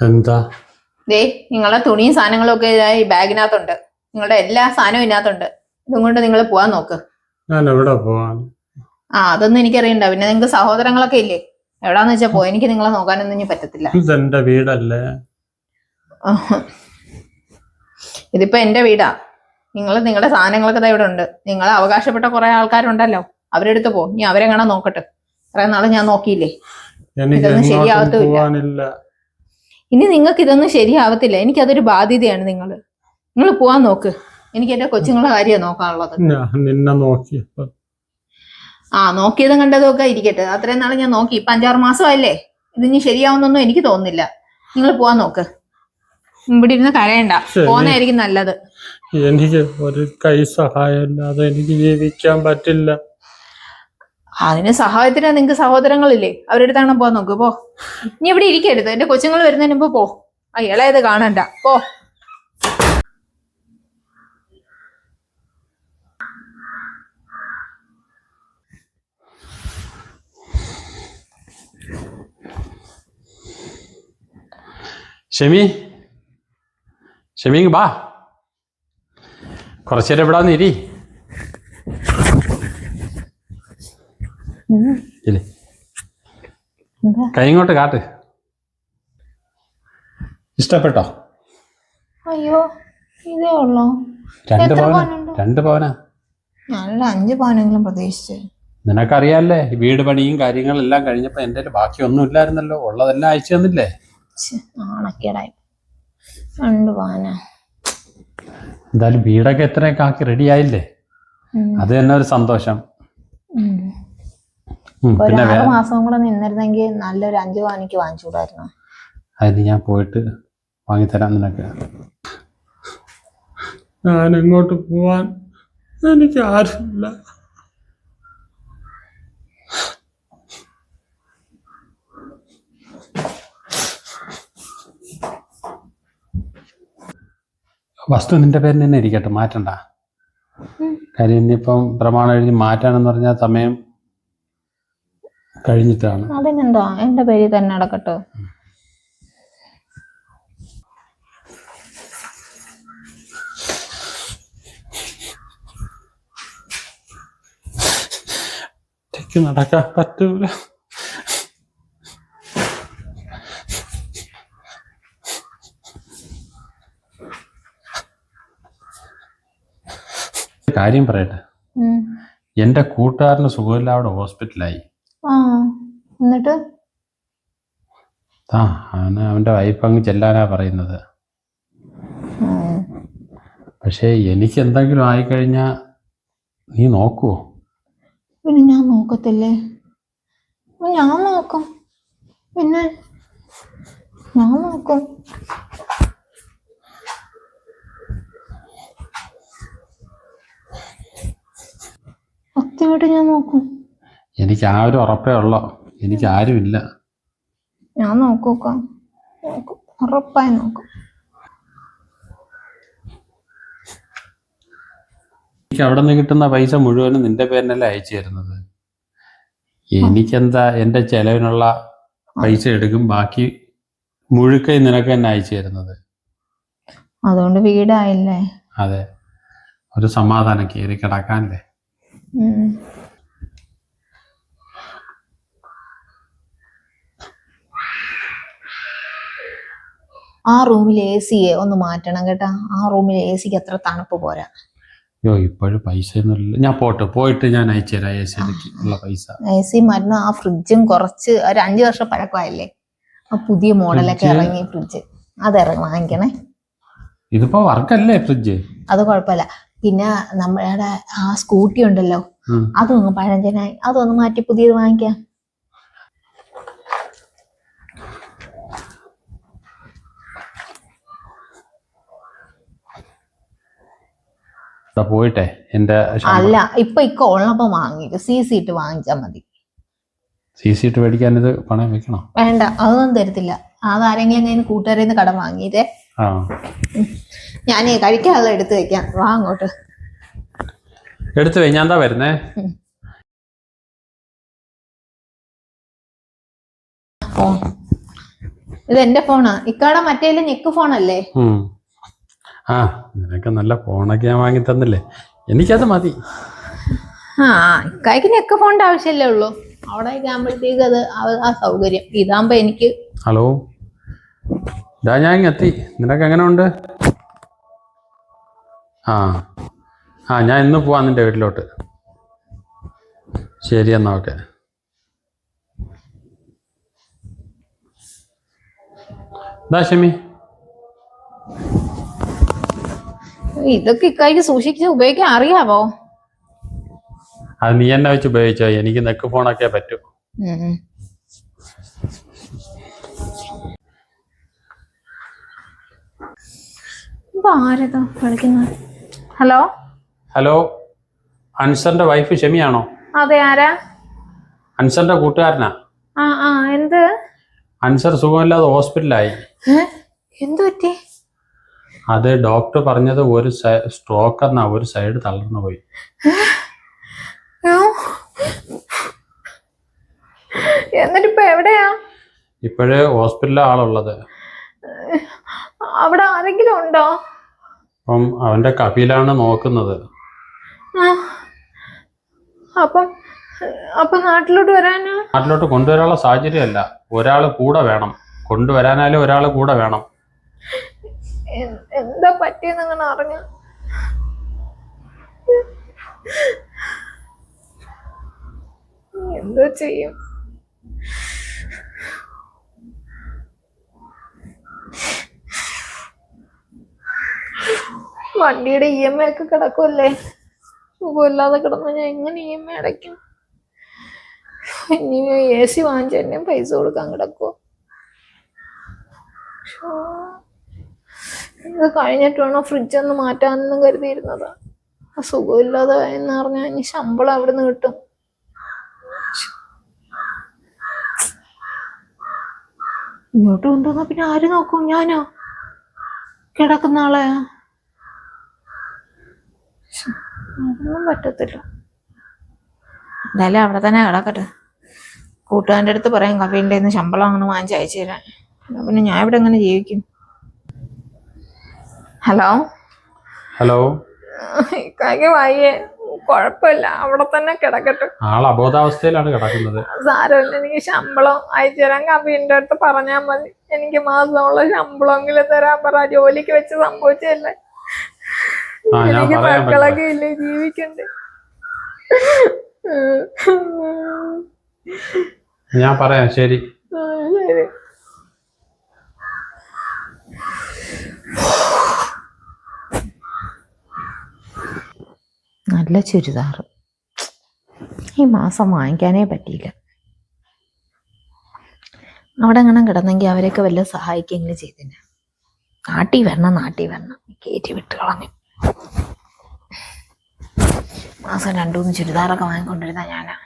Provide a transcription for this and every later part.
എന്താ? ദേ നിങ്ങളുടെ തുണിയും സാധനങ്ങളും ഒക്കെ ഈ ബാഗിനകത്തുണ്ട്. നിങ്ങളുടെ എല്ലാ സാധനവും ഇതിനകത്തുണ്ട്. ഇതും കൊണ്ട് നിങ്ങൾ പോവാൻ നോക്ക്. ഞാൻ എവിടെ പോവാൻ? ആ അതൊന്നും എനിക്കറിയണ്ട. പിന്നെ നിങ്ങൾക്ക് സഹോദരങ്ങളൊക്കെ ഇല്ലേ? എവിടാന്ന് വെച്ചാ പോ എനിക്ക് നിങ്ങളെ നോക്കാനൊന്നും ഇനി പറ്റത്തില്ല. ഇതെന്റെ വീടല്ലേ? ഇതിപ്പോ എന്റെ വീടാ. നിങ്ങൾ നിങ്ങളുടെ സാധനങ്ങളൊക്കെ ഇതാ ഇവിടെ ഉണ്ട് നിങ്ങൾ അവകാശപ്പെട്ട കുറെ ആൾക്കാരുണ്ടല്ലോ. അവരെടുത്ത് പോ. ഇനി അവരെങ്ങനെ നോക്കട്ടെ. കുറെ നാളെ ഞാൻ നോക്കിയില്ലേ? ഇതൊന്നും. പോവാനില്ല. ഇനി നിങ്ങൾക്ക് ഇതൊന്നും ശരിയാവത്തില്ല. എനിക്കതൊരു ബാധ്യതയാണ് നിങ്ങൾ നിങ്ങൾ പോവാൻ നോക്ക്. എനിക്ക് എന്റെ കൊച്ചുങ്ങളെ കാര്യമാണ് നോക്കാനുള്ളത്. നിന്നെ ആ നോക്കിയതും കണ്ടതൊക്കെ ഇരിക്കട്ടെ. അത്രയും നാളെ ഞാൻ നോക്കി. ഇപ്പൊ അഞ്ചാറ് മാസമല്ലേ ഇതിനി ശരിയാവുന്നൊന്നും എനിക്ക് തോന്നുന്നില്ല. നിങ്ങൾ പോവാൻ നോക്ക്. ഇവിടെ ഇരുന്ന് കരയണ്ട. പോന്നായിരിക്കും നല്ലത്. എനിക്ക് ഒരു കൈ സഹായം ഇല്ലാതെ എനിക്ക് ജീവിക്കാൻ പറ്റില്ല. അതിന് സഹായത്തിന് നിങ്ങക്ക് സഹോദരങ്ങളില്ലേ? അവരുടെ അടുത്താണ് പോവാൻ നോക്ക് പോ. നീ ഇവിടെ ഇരിക്കരുത്. എന്റെ കൊച്ചുങ്ങൾ വരുന്നതിന് മുമ്പ് പോ. ആ ഇളയത് കാണണ്ട. പോ. ഷെമി. ഷെമി ബാ കുറച്ചേരം ഇവിടെ വന്നിരി ഇല്ലേ? കൈ ഇങ്ങോട്ട് കാട്ട്. ഇഷ്ടപ്പെട്ടോ? അയ്യോ ഇതേ ഉള്ളോ? രണ്ട് പവന? രണ്ട് പവനാ? നല്ല അഞ്ച് പവനെങ്കിലും പ്രതീക്ഷിച്ചു. നിനക്കറിയാല്ലേ വീട് പണിയും കാര്യങ്ങളെല്ലാം കഴിഞ്ഞപ്പോ എന്റെ ബാക്കി ഒന്നും ഇല്ലായിരുന്നല്ലോ ഉള്ളതെല്ലാം അയച്ചു തന്നില്ലേ? രണ്ട് പവന. എന്തായാലും വീടൊക്കെ എത്രയൊക്കെ ആക്കി റെഡി ആയില്ലേ? അത് തന്നെ ഒരു സന്തോഷം. ഒരു ആറ് മാസം കൂടെ നിന്നിരുന്നെങ്കിൽ നല്ലൊരു അഞ്ച് പവനിക്ക് വാങ്ങിച്ചുകൂടായിരുന്നു? അതിന് ഞാൻ പോയിട്ട് വാങ്ങിത്തരാം നിനക്ക്. ഞാൻ എങ്ങോട്ട് പോവാൻ എനിക്ക് ആരുമില്ല. വസ്തു നിന്റെ പേരിൽ തന്നെ ഇരിക്കട്ടെ മാറ്റണ്ട. കാര്യം ഇനിയിപ്പം പ്രമാണം എഴുതി മാറ്റാനെന്ന് പറഞ്ഞാൽ സമയം കഴിഞ്ഞിട്ടാണ്. അതിനെന്താ എന്റെ പേര് തന്നെ അടക്കട്ടെ. നടക്കാൻ പറ്റൂല. കാര്യം പറയട്ടെ? എന്റെ കൂട്ടുകാരന് സുഖമില്ല അവിടെ ഹോസ്പിറ്റലായി ആ എന്നിട്ട്? ആ അവന് അവന്റെ വൈഫ് അങ്ങ് ചെല്ലാനാ പറയുന്നത്. പക്ഷേ എനിക്ക് എന്തെങ്കിലും ആയിക്കഴിഞ്ഞാൽ നീ നോക്കുവോ? പിന്നെ ഞാൻ നോക്കത്തില്ലേ? ഞാൻ നോക്കും. പിന്നെ ഞാൻ നോക്കും സത്യമായിട്ട് ഞാൻ നോക്കും എനിക്ക് ആ ഒരു ഉറപ്പേ ഉള്ളോ? എനിക്ക് ആരുമില്ല ഞാൻ നോക്കൂക്കാം? നോക്കും. ഉറപ്പായി നോക്കും. എനിക്ക് അവിടെ നിന്ന് കിട്ടുന്ന പൈസ മുഴുവനും നിന്റെ പേരിനല്ലേ അയച്ചു തരുന്നത്? എനിക്കെന്താ എന്റെ ചെലവിനുള്ള പൈസ എടുക്കും ബാക്കി മുഴുക്കൈ നിനക്ക് തന്നെ അയച്ചു തരുന്നത്? അതുകൊണ്ട് വീടായില്ലേ? അതെ. ഒരു സമാധാനം കയറി കിടക്കാനല്ലേ? ആ റൂമിൽ എ സിയെ ഒന്ന് മാറ്റണം കേട്ടാ. ആ റൂമിൽ എ സിക്ക് അത്ര തണുപ്പ് പോരാ. അയ്യോ ഇപ്പോഴും പൈസ ഒന്നുമില്ല ഞാൻ പോട്ടെ പോയിട്ട് ഞാൻ അയച്ചു തരാം എ സിക്ക് ഉള്ള പൈസ. എ സി മാറ്റണം ആ ഫ്രിഡ്ജും കുറച്ച് ഒരു അഞ്ചു വർഷം പഴക്കമായില്ലേ? ആ പുതിയ മോഡലൊക്കെ ഇറങ്ങി ഫ്രിഡ്ജ്. അത് ഇറങ്ങി വാങ്ങിക്കണേ. ഇതിപ്പോ വർക്കല്ലേ ഫ്രിഡ്ജ്? അത് കുഴപ്പമില്ല. പിന്നെ നമ്മളുടെ ആ സ്കൂട്ടി ഉണ്ടല്ലോ. അതൊന്ന് പഴഞ്ചനായി. അതൊന്ന് മാറ്റി പുതിയത് വാങ്ങിക്കാം. പോയിട്ടെ. എന്റെ അല്ല ഇപ്പൊ ഇക്ക ഉള്ളപ്പോ വാങ്ങിക്കും സി സി ഇട്ട് വാങ്ങിച്ചാ മതി. സി സി ഇട്ട് മേടിക്കാൻ ഇത് പണയം വെക്കണോ? വേണ്ട അതൊന്നും തരത്തില്ല. അതാരെങ്കിലും ഞാൻ കൂട്ടുകാരിൽ നിന്ന് കടം വാങ്ങിയിട്ടേ ആ. ഞാനേ കഴിക്കാനുള്ള എടുത്ത് വെക്കാം. വാ അങ്ങോട്ട്. എടുത്തു വെ ഞാൻ എന്താ വരുന്നേ? ഓ ഇത് എന്റെ ഫോണാ. ഇക്കാടെ മറ്റേ ഞെക്ക് ഫോണല്ലേ. ആ നിനക്ക് നല്ല ഫോണൊക്കെ ഞാൻ വാങ്ങി തന്നില്ലേ? എനിക്കത് മതി. ആ ഇക്കായ്ക്ക് ഞെക്ക് ഫോണിന്റെ ആവശ്യമല്ലേ ഉള്ളൂ. അവിടെ ആകുമ്പോഴത്തേക്ക് അത് ആ- സൗകര്യം. ഇതാകുമ്പോ എനിക്ക് ഹലോ? ഇതാ ഞാൻ ഇങ്ങ് എത്തി. നിനക്ക് എങ്ങനെ ഉണ്ട് ആ ആ ഞാൻ ഇന്ന് പോവാം നിന്റെ വീട്ടിലോട്ട്. ശരി എന്നാ ഓക്കെ. ഇതാ ഷമി. ഇതൊക്കെ ഇക്കായ്ക്ക് സൂക്ഷിച്ച് ഉപയോഗിക്കാൻ അറിയാവോ? അത് നീ എന്നെ വെച്ച് ഉപയോഗിച്ചോ? എനിക്ക് നെക്ക് ഫോണൊക്കെ പറ്റൂ. ഹലോ? ഹലോ അൻസറിന്റെ വൈഫ് ഷെമിയാണോ? അതെ ആരാ? അൻസറിന്റെ കൂട്ടുകാരനാ. ആ ആ എന്ത്? അൻസർ സുഖമില്ലാതെ ഹോസ്പിറ്റലായി എന്തു പറ്റി? അത് ഡോക്ടർ പറഞ്ഞത് ഒരു സ്ട്രോക്ക് എന്നാ ഒരു സൈഡ് തളർന്നു പോയി. എന്നിട്ട് എന്നിട്ടിപ്പോ എവിടെയാ? ഇപ്പോഴേ ഹോസ്പിറ്റലിലെ ആളുള്ളത്. അവിടെ ആരെങ്കിലും ഉണ്ടോ? അപ്പം അവന്റെ കപിലാണ് നോക്കുന്നത്. അപ്പം അപ്പൊ നാട്ടിലോട്ട് വരാനോ? നാട്ടിലോട്ട് കൊണ്ടുവരാനുള്ള സാഹചര്യമല്ല. ഒരാൾ കൂടെ വേണം. കൊണ്ടുവരാനാലും ഒരാൾ കൂടെ വേണം. എന്താ പറ്റിയെന്ന് അങ്ങനെ അറിഞ്ഞു? എന്തോ ചെയ്യും. വണ്ടിയുടെ ഇ എം ഐ ഒക്കെ കിടക്കുമല്ലേ സുഖമില്ലാതെ കിടന്നു ഞാൻ എങ്ങനെ ഇ എം ഐ അടയ്ക്കും? ഇനി എ സി വാങ്ങിച്ചു തന്നെ പൈസ കൊടുക്കാൻ കിടക്കുമോ ഇത് കഴിഞ്ഞിട്ട് വേണം ഫ്രിഡ്ജ് ഒന്ന് മാറ്റാമെന്നും കരുതിയിരുന്നത്. സുഖമില്ലാതെ എന്ന് പറഞ്ഞാൽ ഇനി ശമ്പളം അവിടെ നിന്ന് കിട്ടും. ഇങ്ങോട്ട് കൊണ്ടുവന്നാ പിന്നെ ആര് നോക്കും ഞാനോ? കിടക്കുന്ന ആളെ. അതൊന്നും പറ്റത്തില്ല. എന്തായാലും അവിടെ തന്നെ കിടക്കട്ടെ. കൂട്ടുകാരന്റെ അടുത്ത് പറയാം കഫീന്റെ ശമ്പളം അങ്ങനെ വാങ്ങിച്ച് അയച്ചു തരാൻ. പിന്നെ ഞാൻ ഇവിടെ എങ്ങനെ ജീവിക്കും? ഹലോ? ഹലോ? ഇക്കാക്ക് വയ്യേ. കുഴപ്പമില്ല. അവിടെ തന്നെ കിടക്കട്ടെ. ആൾ അബോധാവസ്ഥയിലാണ് കിടക്കുന്നത്. സാരമില്ല. എനിക്ക് ശമ്പളം അയച്ചു തരാൻ കബീന്റെ അടുത്ത് പറഞ്ഞാൽ മതി. എനിക്ക് മാസമുള്ള ശമ്പളമെങ്കിലും തരാൻ പറ. ജോലിക്ക് വെച്ച് സംഭവിച്ചല്ലേ എനിക്ക് മക്കളൊക്കെ ഇല്ലേ? ജീവിക്കണ്ടേ? ഞാൻ പറയാം. ശരി. ശരി. നല്ല ചുരിദാർ ഈ മാസം വാങ്ങിക്കാനേ പറ്റിയില്ല. അവിടെ അങ്ങനെ കിടന്നെങ്കിൽ അവരെയൊക്കെ വല്ല സഹായിക്കെങ്കിലും ചെയ്തിന്. നാട്ടി വരണം നാട്ടി വരണം. കയറ്റി വിട്ട് കളഞ്ഞു. മാസം രണ്ടു മൂന്ന് ചുരിദാറൊക്കെ വാങ്ങിക്കൊണ്ടിരുന്ന ഞാനാ.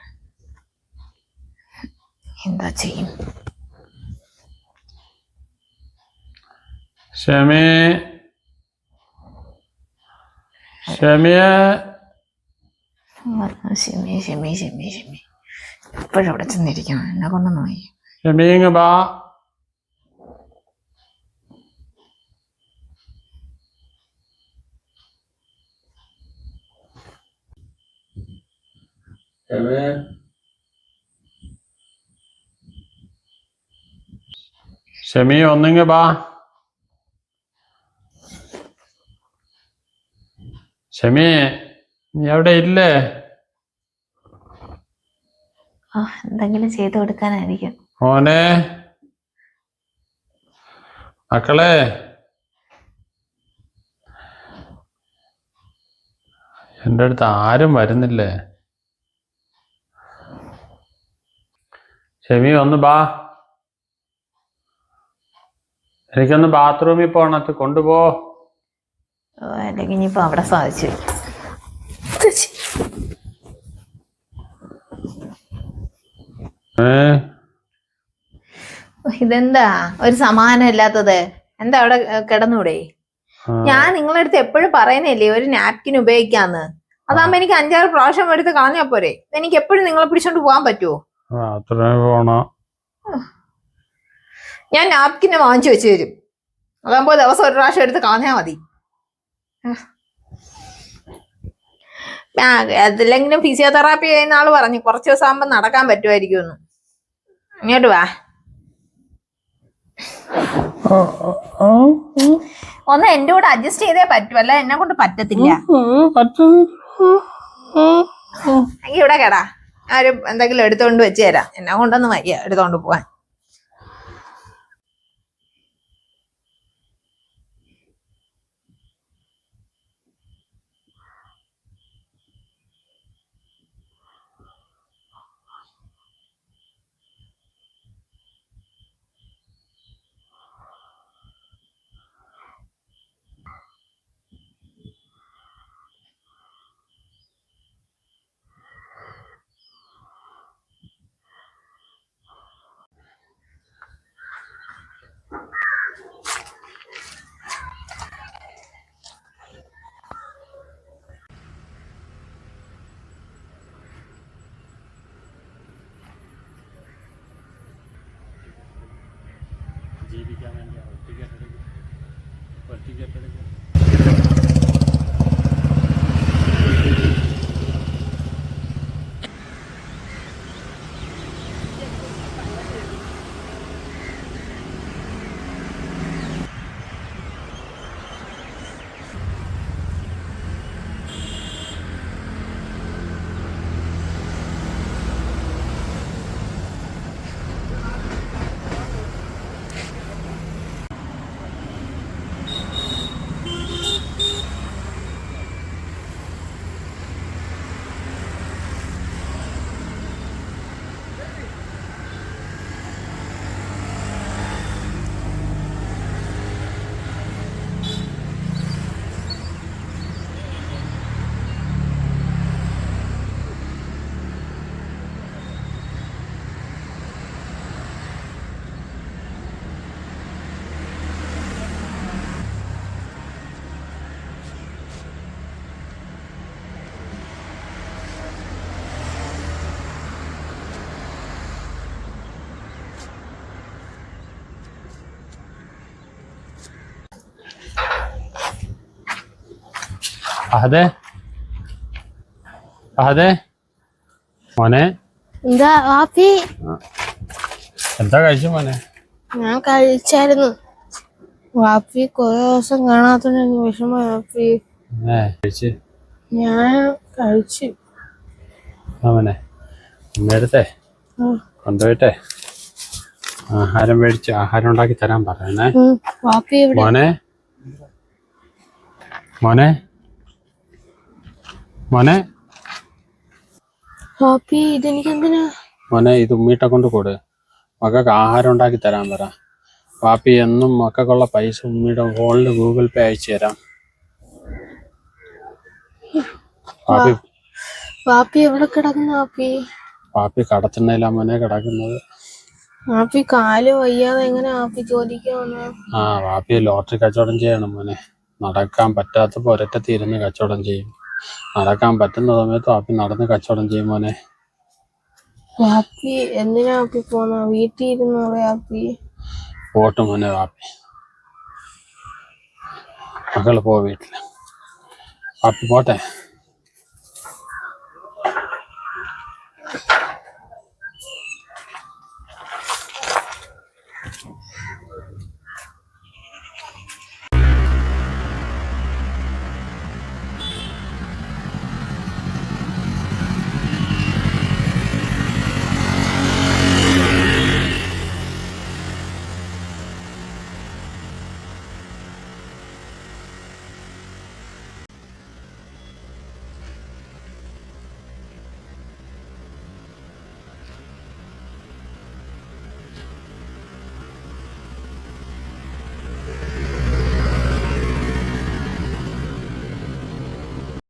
എന്താ ചെയ്യും? ഷമി ഷമിയെ. ഷെമി ഷെമി ഷെമി ഷെമി എപ്പോഴും അവിടെ ചെന്നിരിക്കണം. എന്നെ കൊണ്ടൊന്നും വയ്യ ഷമി ഇങ്ങ് ബാ ഷമി ഒന്നിങ്ങ് ബാ ഷമി നീ അവിടെ ഇല്ലേ? എന്തെങ്കിലും ചെയ്തു കൊടുക്കാനായിരിക്കും. മോനെ. മക്കളെ. എന്റെ അടുത്ത് ആരും വരുന്നില്ലേ? ഷെമി ഒന്ന് ബാ. എനിക്കൊന്ന് ബാത്റൂമിൽ പോണത്ത് കൊണ്ടുപോ. അല്ലെങ്കിൽ ഇനിയിപ്പോ അവിടെ സാധിച്ചു. ഇതെന്താ? ഒരു സമാധാനം ഇല്ലാത്തത് എന്താ അവിടെ കിടന്നൂടെ? ഞാൻ നിങ്ങളുടെ അടുത്ത് എപ്പോഴും പറയുന്നില്ലേ ഒരു നാപ്കിൻ ഉപയോഗിക്കാന്ന്. അതാകുമ്പോ എനിക്ക് അഞ്ചാറ് പ്രാവശ്യം എടുത്ത് കളഞ്ഞാ പോരെ. എനിക്ക് എപ്പോഴും നിങ്ങളെ പിടിച്ചോണ്ട് പോകാൻ പറ്റുമോ ഞാൻ നാപ്കിനെ വാങ്ങിച്ചു വെച്ച് തരും. അതാകുമ്പോ ദിവസം ഒരു പ്രാവശ്യം എടുത്ത് കളഞ്ഞാ മതി. അതില്ലെങ്കിലും ഫിസിയോതെറാപ്പി ചെയ്യുന്ന ആൾ പറഞ്ഞു കുറച്ച് ദിവസം ആകുമ്പോ നടക്കാൻ പറ്റുമായിരിക്കും ഇങ്ങോട്ട് വാ ഒന്ന് എന്റെ കൂടെ അഡ്ജസ്റ്റ് ചെയ്തേ പറ്റൂ. അല്ല എന്നെ കൊണ്ട് പറ്റത്തില്ല. ഇവിടെ കേടാ. ആരും എന്തെങ്കിലും എടുത്തോണ്ട് വെച്ച് തരാം. എന്നെ കൊണ്ടൊന്നും വയ്യ എടുത്തോണ്ട് പോവാൻ. ജീവിക്കാൻ വേണ്ടി ടിക്കറ്റ് എടുക്കും ടിക്കറ്റ് എടുക്കും അതെ അതെ മോനെ. എന്താ വാപ്പി? എന്താ കഴിച്ചു മോനെ? ഞാൻ കഴിച്ചായിരുന്നു. വാപ്പി കുറെ ദിവസം കാണാത്തോണ്ട് എനിക്ക് വിഷമമായി വാപ്പി. കഴിച്ച്. ഞാൻ കഴിച്ചു. നേരത്തെ ഉം. കൊണ്ടുപോയിട്ടെ? ആഹാരം മേടിച്ച് ആഹാരം ഉണ്ടാക്കി തരാൻ പറയണേ. മോനെ. മോനെ. മോനെ? വാപ്പി ഇതെനിക്ക് എന്തിനാ മോനെ ഇത് ഉമ്മീട്ടെ കൊണ്ട് കൊടു. മക്കൾക്ക് ആഹാരം ഉണ്ടാക്കി തരാൻ പറ. പാപ്പി എന്നും മക്കൾക്കുള്ള പൈസ ഉമ്മിയുടെ ഫോണിൽ ഗൂഗിൾ പേ അയച്ചു തരാം. പാപ്പി വാപ്പി എവിടെ കിടക്കുന്ന വാപ്പി പാപ്പി കടത്തിണ്ണയിലാ മോനെ കിടക്കുന്നത്. വാപ്പി കാൽ വയ്യാതെ എങ്ങനെ വാപ്പി ജോലിക്ക് വന്നു ആ പാപ്പി ലോട്ടറി കച്ചവടം ചെയ്യണം മോനെ. നടക്കാൻ പറ്റാത്തപ്പോ ഒരറ്റത്തിരുന്ന് കച്ചവടം ചെയ്യും. നടക്കാൻ പറ്റുന്ന സമയത്ത് ആപ്പി നടന്ന് കച്ചവടം ചെയ്യുമോനെ ആപ്പി എന്തിനാ മോനെ ആപ്പി മകൾ പോ വീട്ടിൽ ആപ്പി പോട്ടെ?